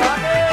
વાગે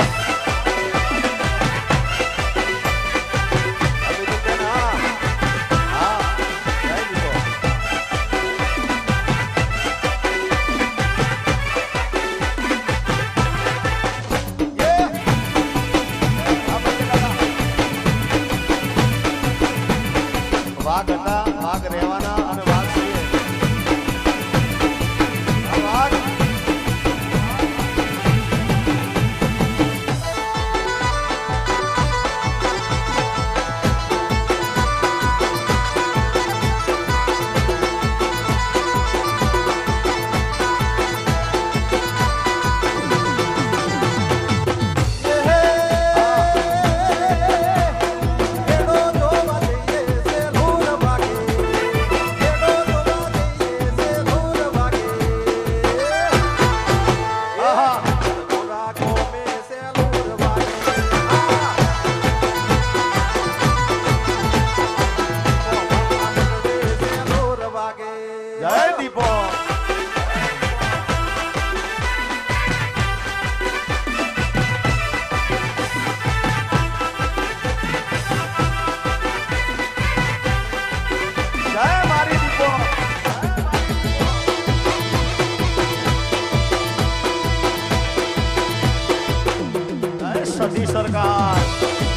Bye.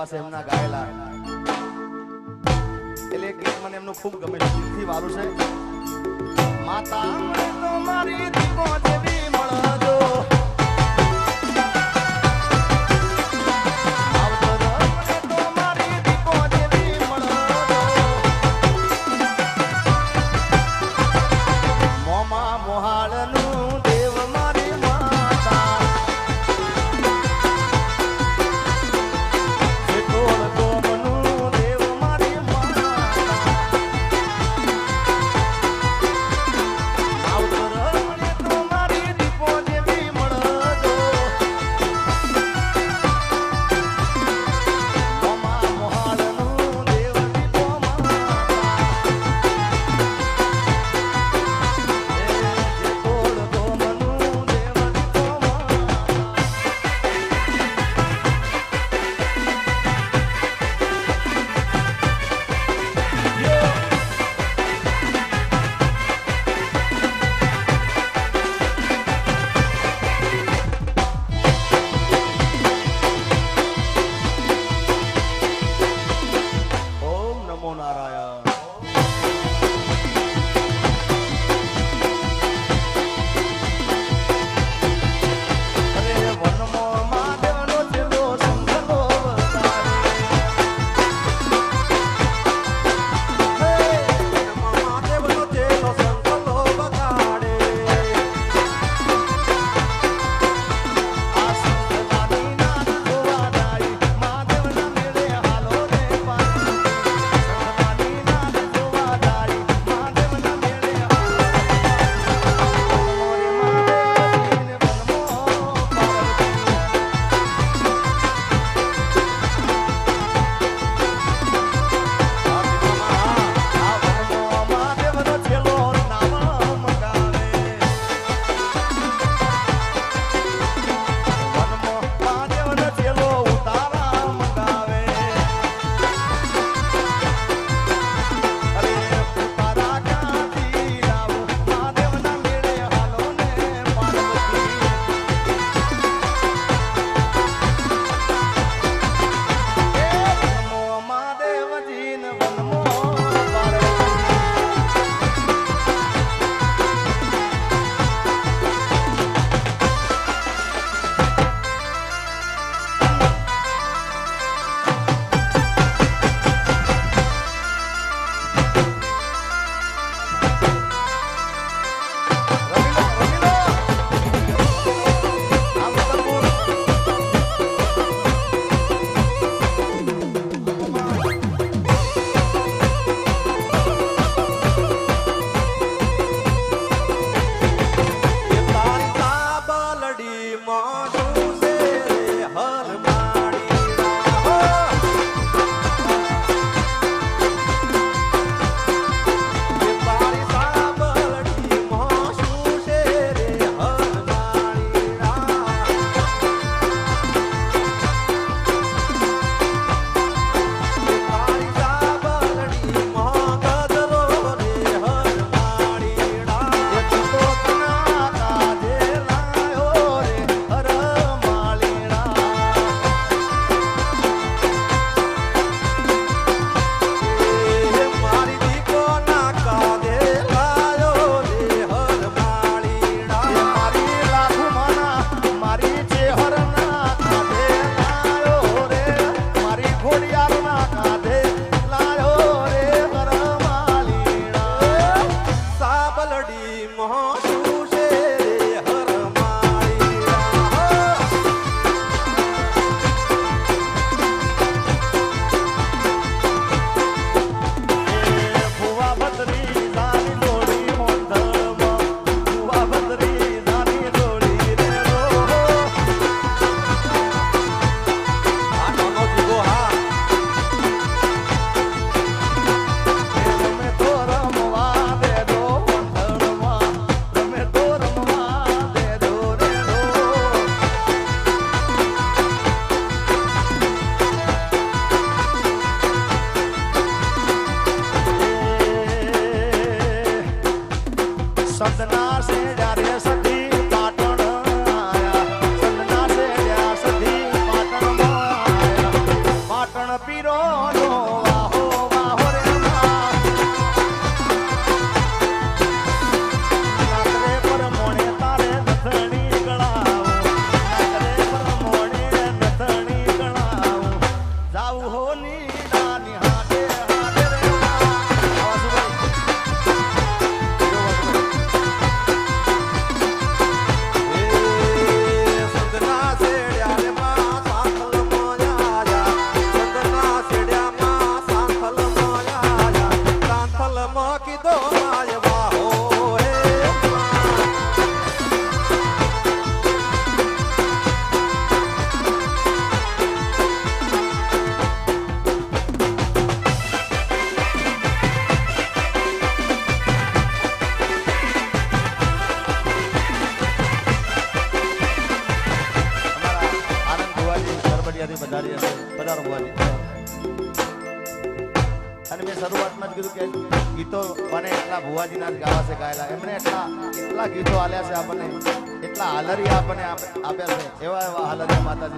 આવા છે એમના ગાયેલા. એટલે ગીત મને એમનું ખૂબ ગમે દિલથી વારું છે. માતા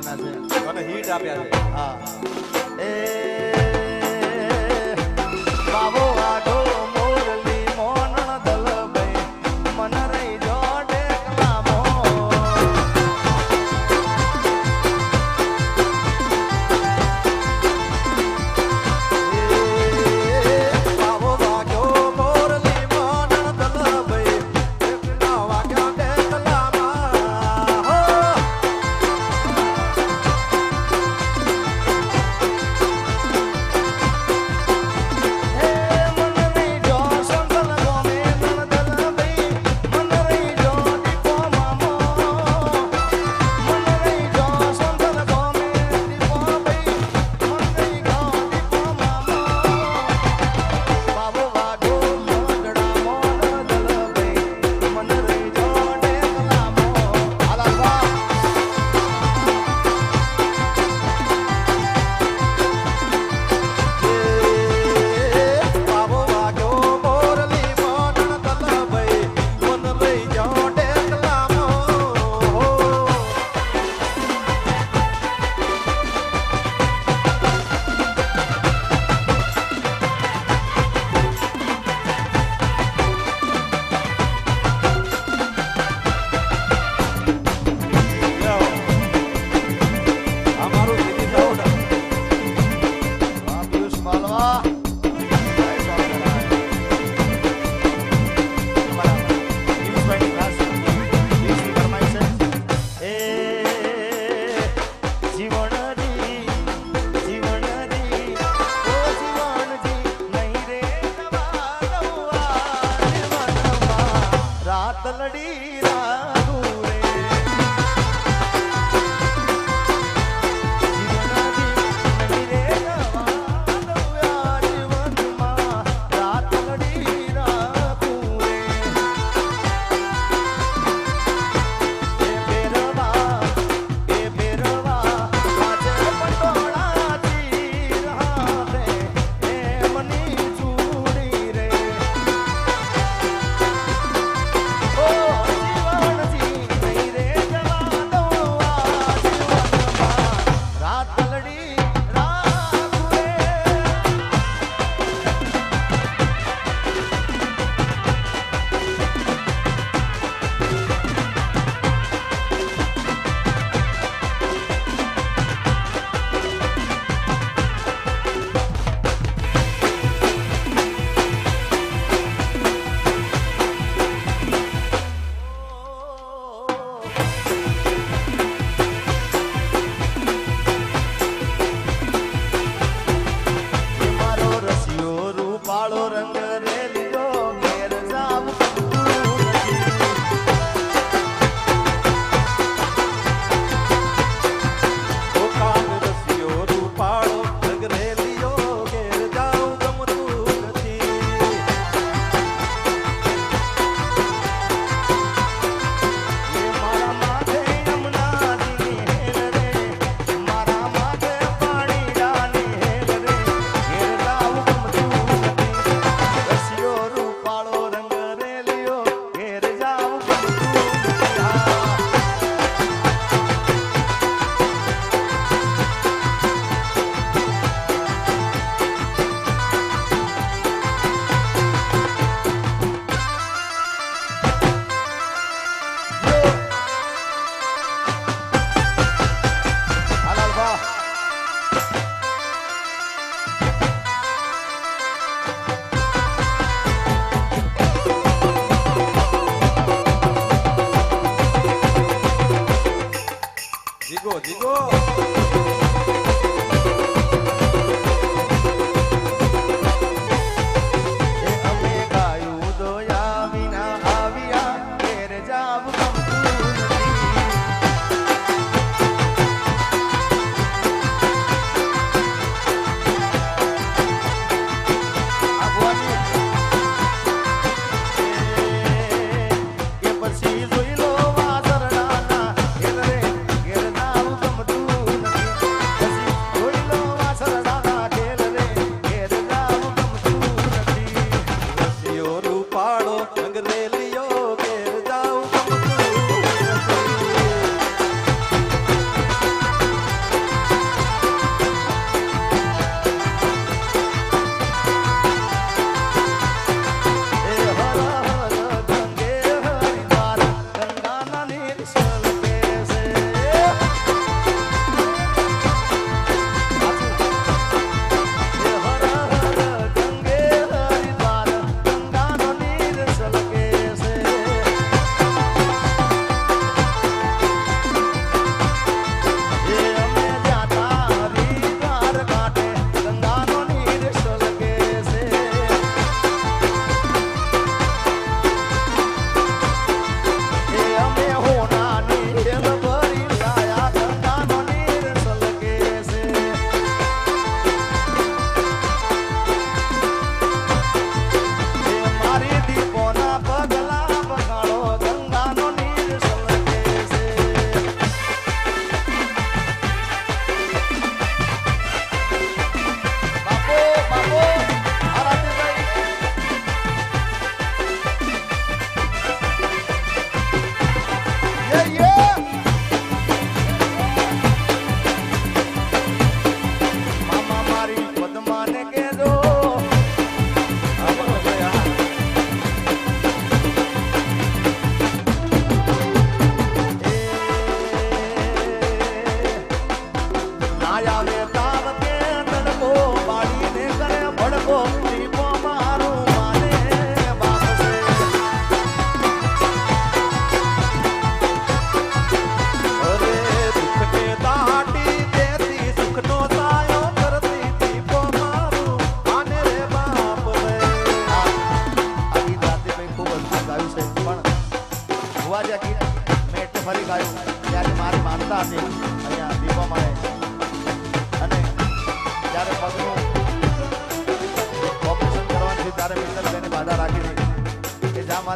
માતાજીના છે. અને હીટ આપ્યા છે. હા.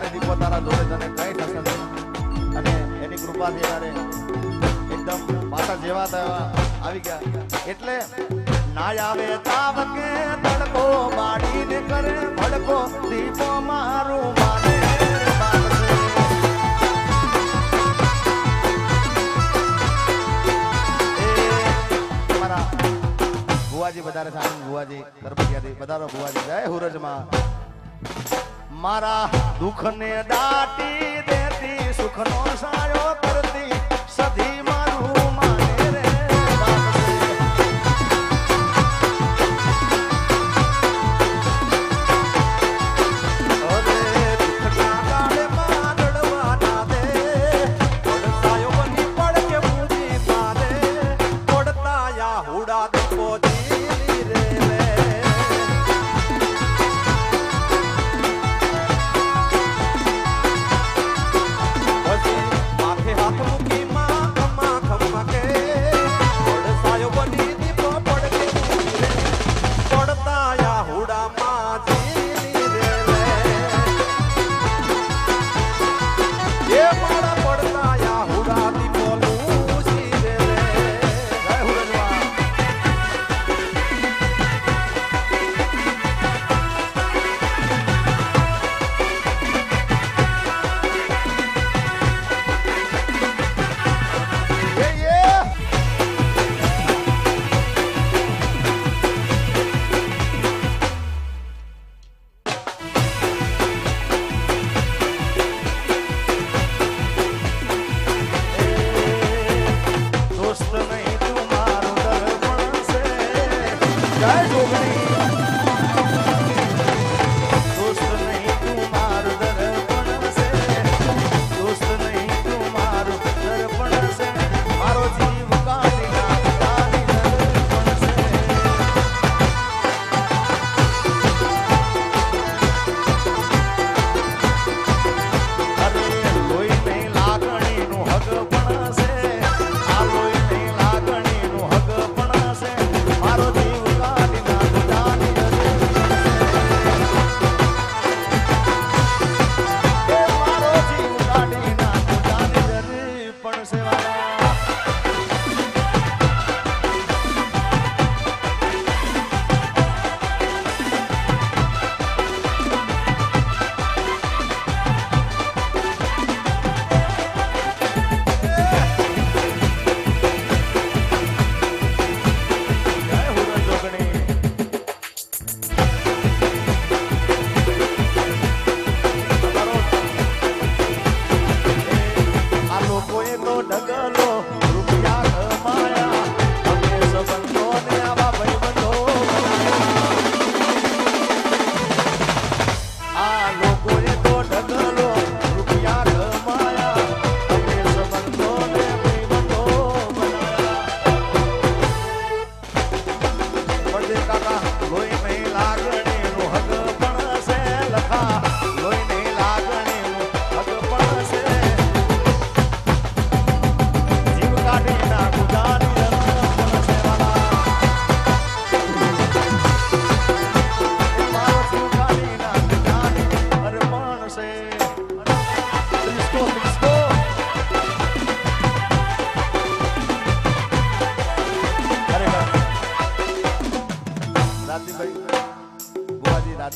જ્યાં દીપો તારા તને કંઈ થશે. નહીં અને એની કૃપાથી ત્યારે એકદમ પાછા જેવા તેવા આવી ગયા. એટલે ના આવે તાવકે તડકો બાડીને કરે ભડકો, દીપો મારું માને ભુવાજી વધારે સામે ભુવાજી કરપટિયાથી વધારો ભુવાજી. જય હુરજમાં. મારા દુઃખને દાટી દેતી સુખનો સાયો કરતી.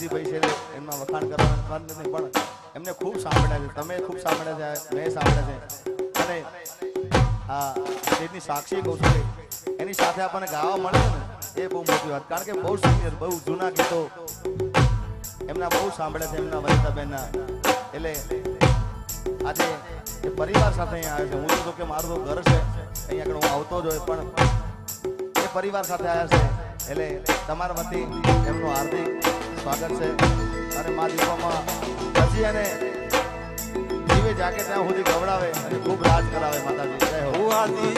બુવાજી છે એમના વખાણ કરવાના નથી, પણ એમને ખૂબ સાંભળ્યા છે. તમે ખૂબ સાંભળ્યા છે મેં સાંભળ્યા છે. અને આ સ્ટેજની સાક્ષી કહું છું એની સાથે આપણને ગાવા મળે ને, એ બહુ મોટી વાત. કારણ કે બહુ સિનિયર બહુ જૂના ગીતો એમના બહુ સાંભળ્યા છે, એમના વનિતાબેનના. એટલે આજે એ પરિવાર સાથે અહીંયા આવે છે. હું તો કે મારું તો ઘર છે, અહીંયા આગળ હું આવતો જ હોય, પણ એ પરિવાર સાથે આવ્યા છે. એટલે તમારા વતી એમનો હાર્દિક સ્વાગત છે. અને મા દીપોમાં હજી અને જીવે જાગે ત્યાં સુધી ગવડાવે અને ખૂબ રાજ કરાવે માતાજી. જય હો.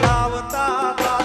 આવતા તા